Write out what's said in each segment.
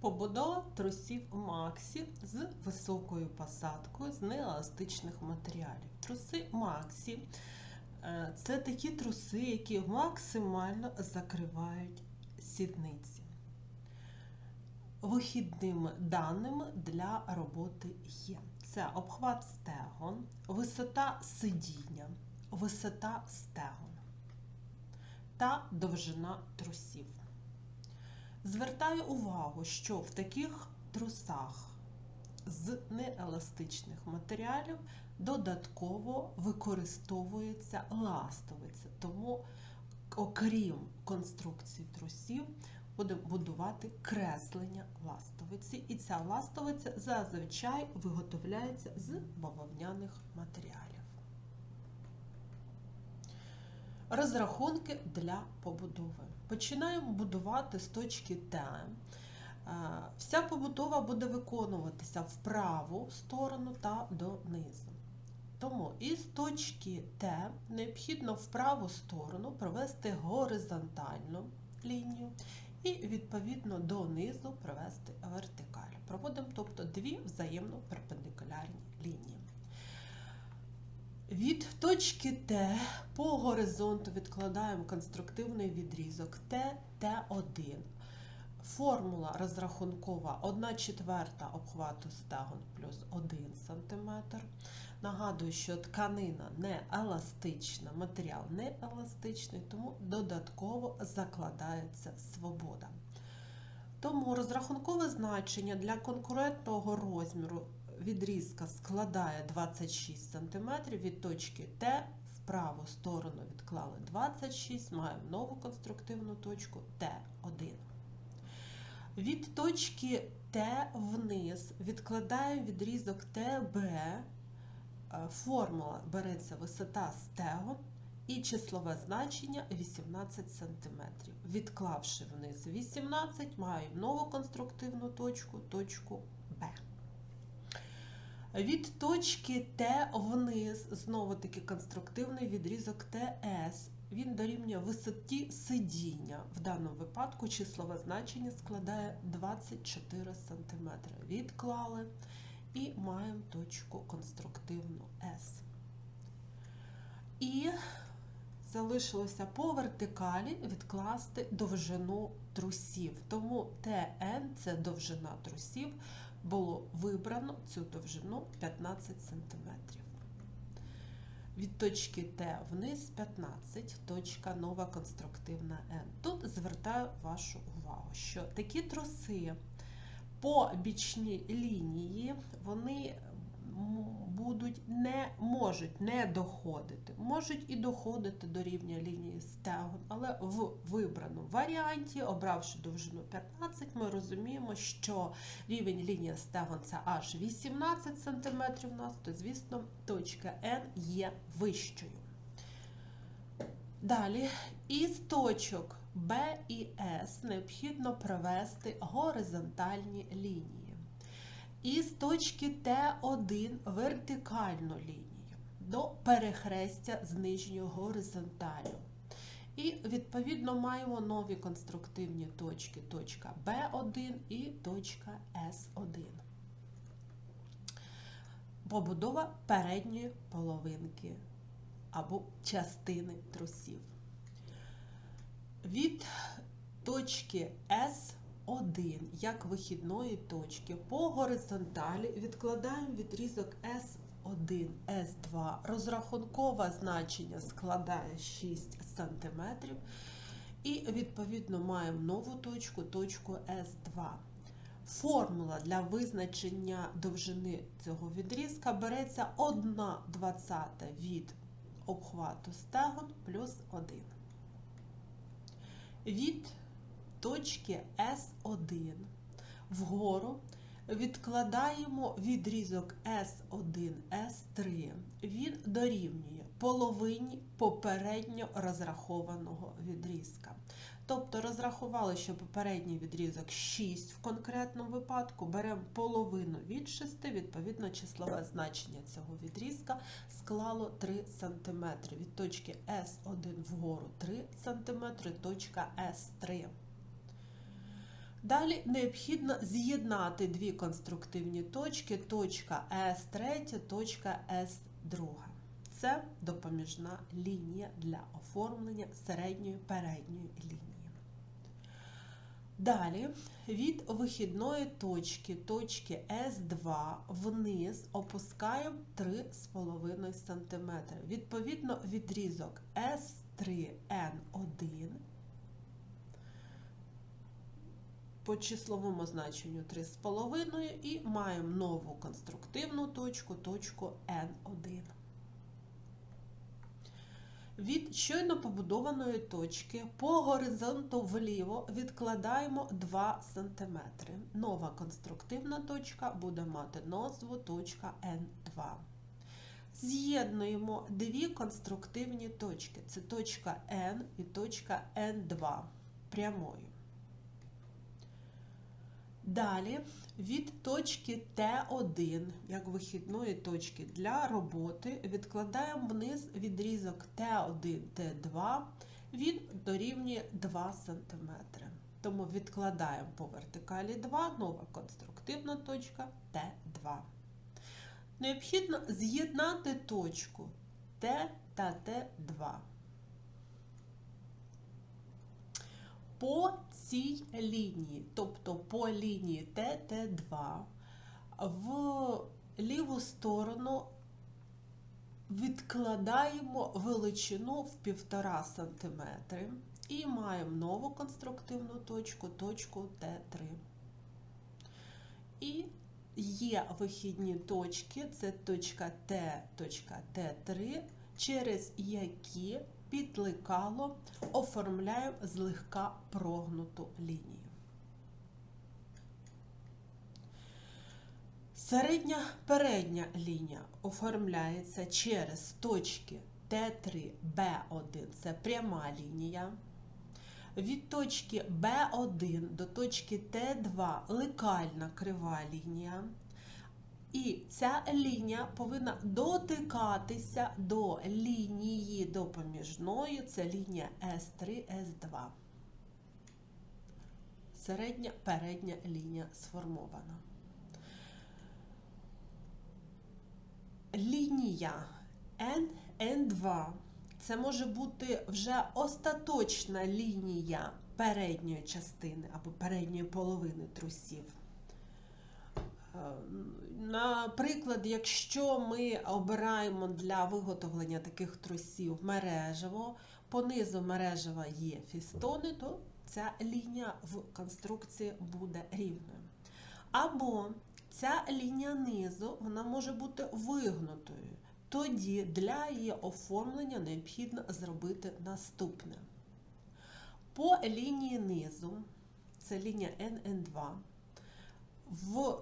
Побудова трусів Максі з високою посадкою з нееластичних матеріалів. Труси Максі е, це такі труси, які максимально закривають сідниці. Вихідними даними для роботи є. Це обхват стегон, висота сидіння, висота стегон та довжина трусів. Звертаю увагу, що в таких трусах з нееластичних матеріалів додатково використовується ластовиця. Тому, окрім конструкції трусів, будемо будувати креслення ластовиці. І ця ластовиця зазвичай виготовляється з бавовняних матеріалів. Розрахунки для побудови. Починаємо будувати з точки Т. Е, Вся побудова буде виконуватися в праву сторону та донизу. Тому із точки Т необхідно в праву сторону провести горизонтальну лінію і відповідно донизу провести вертикаль. Проводимо тобто дві взаємно перпендикулярні лінії. Від точки Т по горизонту відкладаємо конструктивний відрізок Т, Т1. Формула розрахункова 1 четверта обхвату стегон плюс 1 см. Нагадую, що тканина не еластична, матеріал не еластичний, тому додатково закладається свобода. Тому розрахункове значення для конкурентного розміру відрізка складає 26 см від точки Т в праву сторону відклали 26, маємо нову конструктивну точку Т1. Від точки Т вниз відкладаємо відрізок ТБ. Формула береться висота стегон і числове значення 18 см. Відклавши вниз 18, маємо нову конструктивну точку, точку. Від точки Т вниз, знову таки конструктивний відрізок ТС. Він дорівнює висоті сидіння. В даному випадку числове значення складає 24 см. Відклали і маємо точку конструктивну С. І залишилося по вертикалі відкласти довжину трусів. Тому ТН це довжина трусів було вибрано цю довжину 15 см. Від точки Т вниз 15, точка нова конструктивна Н. Тут звертаю вашу увагу, що такі труси по бічній лінії вони будуть не можуть не доходити, можуть і доходити до рівня лінії стегон, але в вибраному варіанті, обравши довжину 15, ми розуміємо, що рівень лінії стегон це аж 18 см у нас, то, звісно, точка N є вищою. Далі, із точок Б і С необхідно провести горизонтальні лінії. Із точки Т1 вертикальну лінію до перехрестя з нижньою горизонталю. І, відповідно, маємо нові конструктивні точки: точка Б1 і точка С1. Побудова передньої половинки або частини трусів. Від точки С 1 як вихідної точки по горизонталі відкладаємо відрізок S1, S2. Розрахункове значення складає 6 см. І, відповідно, маємо нову точку, точку S2. Формула для визначення довжини цього відрізка береться 1 двадцята від обхвату стегон плюс 1. Від точки С1 вгору відкладаємо відрізок С1, С3. Він дорівнює половині попередньо розрахованого відрізка. Тобто розрахували, що попередній відрізок 6 в конкретному випадку, беремо половину від 6, відповідно, числове значення цього відрізка склало 3 см. Від точки С1 вгору 3 см, точка С3. Далі необхідно з'єднати дві конструктивні точки, точка С3, точка С2. Це допоміжна лінія для оформлення середньої передньої лінії. Далі від вихідної точки, точки С2 вниз опускаємо 3,5 см. Відповідно, відрізок С3Н1 по числовому значенню 3,5 і маємо нову конструктивну точку, точку N1. Від щойно побудованої точки по горизонту вліво відкладаємо 2 см. Нова конструктивна точка буде мати назву точка N2. З'єднуємо дві конструктивні точки. Це точка N і точка N2 прямою. Далі від точки Т1, як вихідної точки для роботи, відкладаємо вниз відрізок Т1, Т2, він дорівнює 2 см. Тому відкладаємо по вертикалі 2, нова конструктивна точка Т2. Необхідно з'єднати точку Т та Т2. По цій лінії, тобто по лінії ТТ2, в ліву сторону відкладаємо величину в 1,5 см і маємо нову конструктивну точку, точку Т3. І є вихідні точки, це точка Т, точка Т3, через які підлекало оформляємо злегка прогнуту лінію. Середня передня лінія оформляється через точки Т3, Б1 це пряма лінія. Від точки Б1 до точки Т2 лекальна крива лінія. І ця лінія повинна дотикатися до лінії допоміжної, це лінія С3, С2. Середня передня лінія сформована. Лінія NN2 це може бути вже остаточна лінія передньої частини або передньої половини трусів. Наприклад, якщо ми обираємо для виготовлення таких трусів мережево, понизу мережева є фістони, то ця лінія в конструкції буде рівною. Або ця лінія низу вона може бути вигнутою. Тоді для її оформлення необхідно зробити наступне. По лінії низу, це лінія NN2, в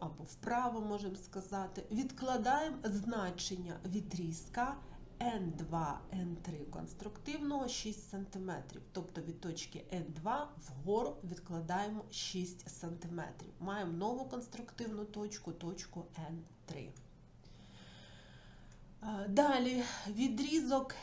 або вправо, можемо сказати, відкладаємо значення відрізка N2, N3 конструктивного 6 см. Тобто від точки N2 вгору відкладаємо 6 см. Маємо нову конструктивну точку, точку N3. Далі відрізок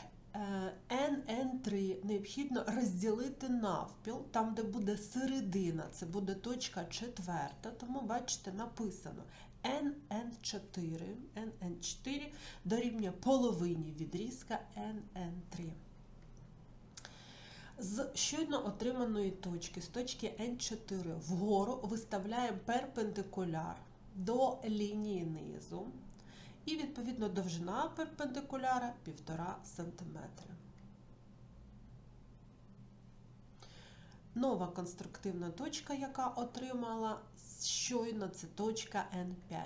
NN3 необхідно розділити навпіл, там, де буде середина, це буде точка четверта, тому, бачите, написано NN4, NN4 дорівнює половині відрізка NN3. З щойно отриманої точки, з точки N4 вгору виставляємо перпендикуляр до лінії низу. І, відповідно, довжина перпендикуляра 1,5 см. Нова конструктивна точка, яка отримала щойно, це точка N5.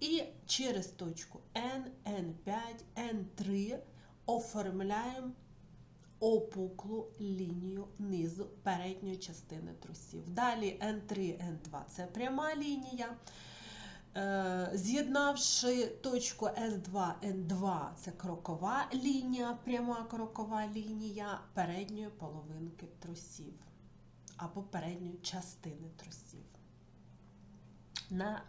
І через точку N, N5, N3 оформляємо опуклу лінію низу передньої частини трусів. Далі N3, N2 це пряма лінія. З'єднавши точку S2, N2, це крокова лінія, пряма крокова лінія передньої половинки трусів або передньої частини трусів. На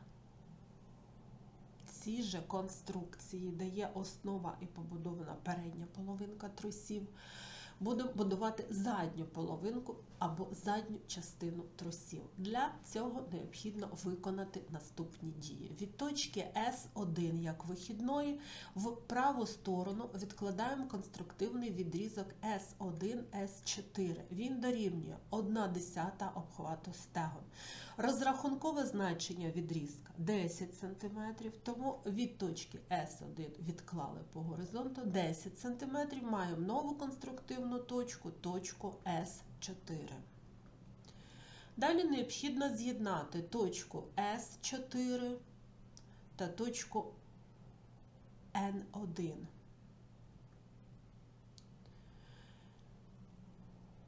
цій же конструкції, де є основа і побудована передня половинка трусів, будемо будувати задню половинку або задню частину тросів. Для цього необхідно виконати наступні дії. Від точки С1 як вихідної в праву сторону відкладаємо конструктивний відрізок S1, S4. Він дорівнює 1 десята обхвату стегон. Розрахункове значення відрізка 10 см, тому від точки S1 відклали по горизонту 10 см, маємо нову конструктивну точку, точку S4. Далі необхідно з'єднати точку S4 та точку N1.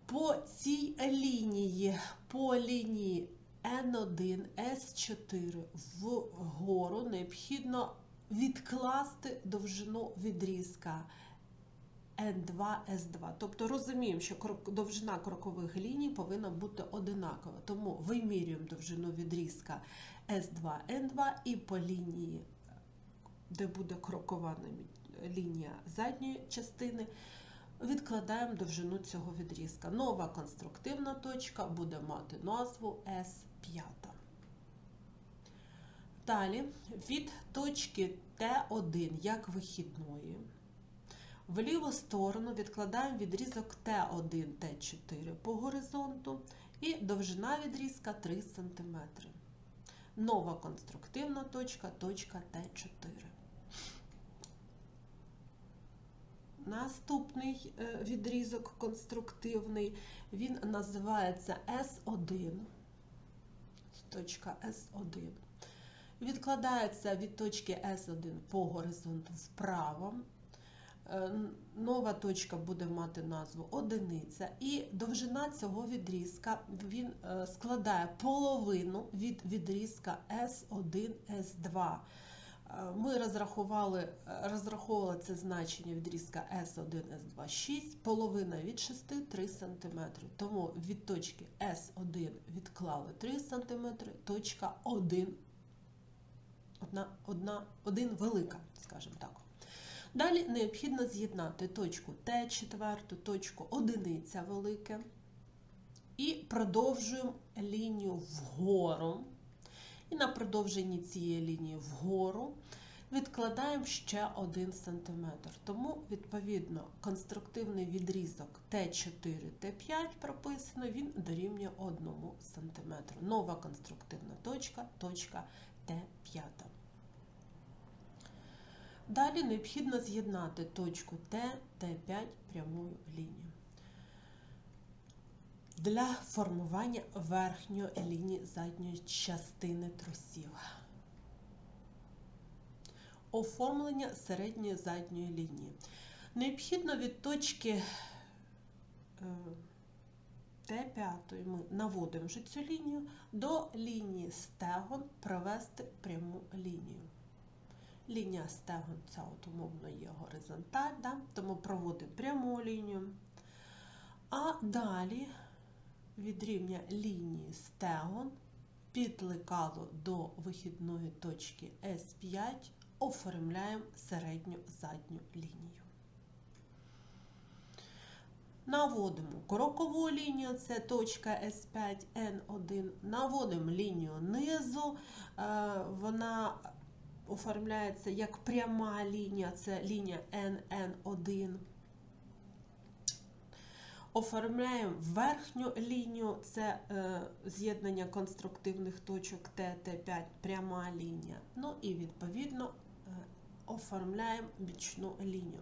По цій лінії, по лінії N1, S4 вгору необхідно відкласти довжину відрізка N2, S2. Тобто розуміємо, що довжина крокових ліній повинна бути одинакова. Тому вимірюємо довжину відрізка S2, N2 і по лінії, де буде крокова лінія задньої частини, відкладаємо довжину цього відрізка. Нова конструктивна точка буде мати назву S5. Далі від точки Т1 як вихідної. В ліву сторону відкладаємо відрізок Т1, Т4 по горизонту і довжина відрізка 3 см. Нова конструктивна точка, точка Т4. Наступний е, відрізок конструктивний, він називається С1. Точка С1. Відкладається від точки С1 по горизонту вправо. Е, Нова точка буде мати назву одиниця, і довжина цього відрізка він е, складає половину від відрізка S1, S2. Е, Ми розрахували, розраховували це значення відрізка S1, S2 6, половина від 6 3 см. Тому від точки S1 відклали 3 см, точка 1, одна, одна, один велика, скажімо так. Далі необхідно з'єднати точку Т4, точку одиниця велике. І продовжуємо лінію вгору. І на продовженні цієї лінії вгору відкладаємо ще 1 см. Тому, відповідно, конструктивний відрізок Т4, Т5 прописано, він дорівнює 1 см. Нова конструктивна точка, точка Т5. Далі необхідно з'єднати точку Т, Т5 прямою лінією. Для формування верхньої лінії задньої частини трусів. Оформлення середньої задньої лінії. Необхідно від точки е, Т5 ми наводимо вже цю лінію до лінії стегон провести пряму лінію. Лінія стегон ця от умовно є горизонталь, да? тому проводимо пряму лінію. А далі від рівня лінії стегон під лекало до вихідної точки С5 оформляємо середню задню лінію. Наводимо крокову лінію, це точка С5, Н1. Наводимо лінію низу, е, вона оформляється як пряма лінія, це лінія НН1. Оформляємо верхню лінію, це е, з'єднання конструктивних точок Т, Т5, пряма лінія. Ну і відповідно е, оформляємо бічну лінію.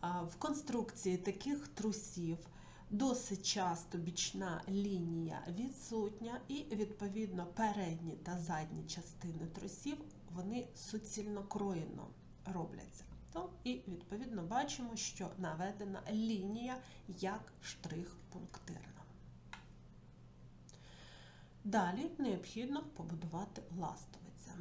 А в конструкції таких трусів досить часто бічна лінія відсутня, і відповідно передні та задні частини трусів вони суцільно кроєно робляться. То і відповідно бачимо, що наведена лінія як штрих пунктирна. Далі необхідно побудувати ластовиця.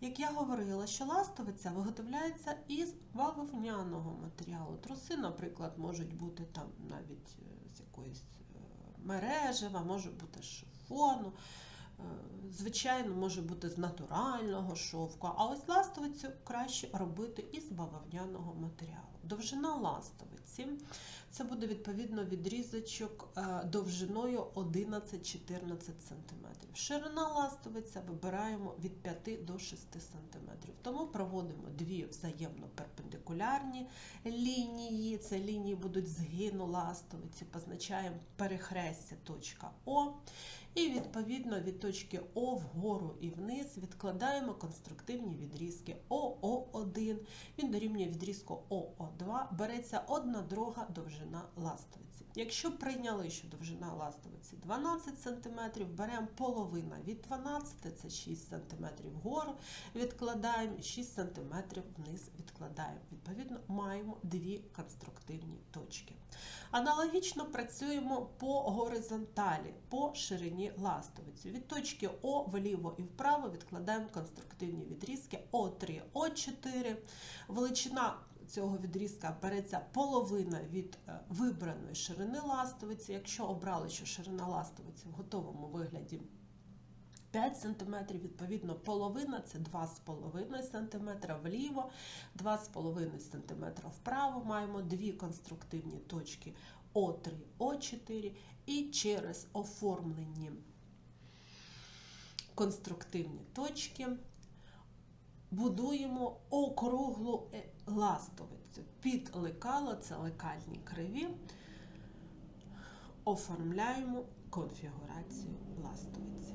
Як я говорила, що ластовиця виготовляється із бавовняного матеріалу. Труси, наприклад, можуть бути там навіть е, з якоїсь е, мережева, може бути шифону. Звичайно, може бути з натурального шовку, а ось ластовицю краще робити із бавовняного матеріалу. Довжина ластовиці. Це буде відповідно відрізочок е, довжиною 11-14 см. Ширина ластовиця вибираємо від 5 до 6 см. Тому проводимо дві взаємно перпендикулярні лінії. Це лінії будуть згину ластовиці, позначаємо перехрестя точка О. І відповідно від точки О вгору і вниз відкладаємо конструктивні відрізки ОО1. Він дорівнює відрізку ОО2, береться одна друга довжина ластовиці. Якщо прийняли, що довжина ластовиці 12 см, беремо половина від 12, це 6 см вгору, відкладаємо 6 см вниз відкладаємо. Відповідно, маємо дві конструктивні точки. Аналогічно працюємо по горизонталі, по ширині ластовиці. Від точки О вліво і вправо відкладаємо конструктивні відрізки О3, О4. Величина цього відрізка береться половина від е, вибраної ширини ластовиці. Якщо обрали, що ширина ластовиці в готовому вигляді 5 см, відповідно, половина це 2,5 см вліво, 2,5 см вправо. Маємо дві конструктивні точки О3, О4 і через оформлені конструктивні точки будуємо округлу е, ластовицю. Під лекало, це лекальні криві, оформляємо конфігурацію ластовиці.